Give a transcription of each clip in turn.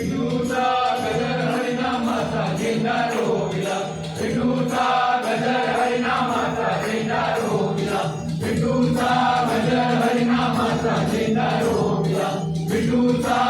विष्णूचा गजर हरिनामाचा झेंडा रोविला. विष्णूचा गजर हरिनामाचा झेंडा रोविला. विष्णूचा गजर हरिनामाचा झेंडा रोविला. विष्णूचा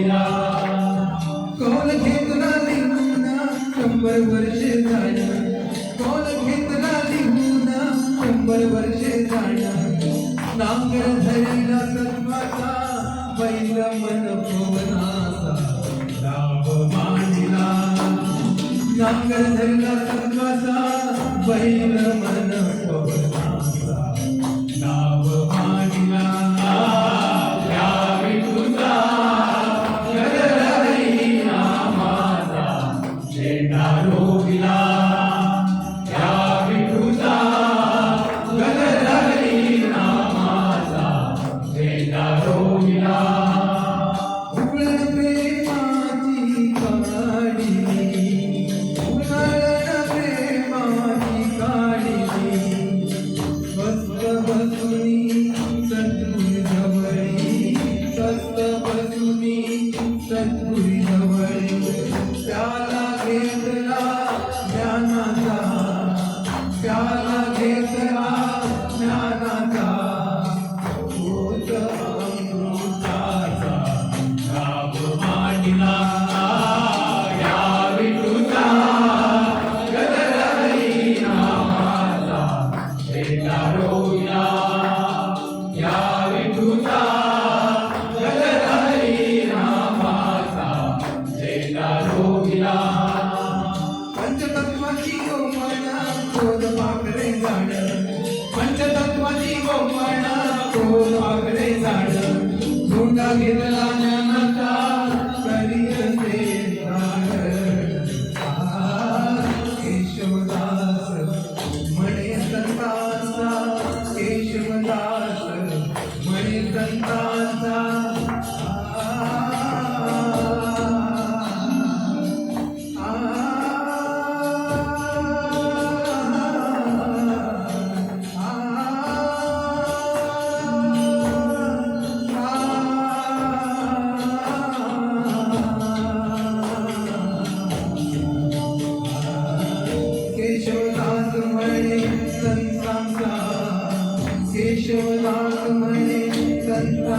मेरा कोण घेतला शंभर वर्षे जाणार कोण घेतला लिहून शंभर वर्षे जाणार नांगर धरिला सत्वाचा बैल मन भुवनाचा लाभ मानिला. नांगर Hallelujah. कोमण तो पाकडे झाड. झुंडा घेतला ज्ञानाचा करी असे केशवदास म्हणे संतांचा केशवदास म्हणे संतांचा യേശോദാസുമനെ തന്നാ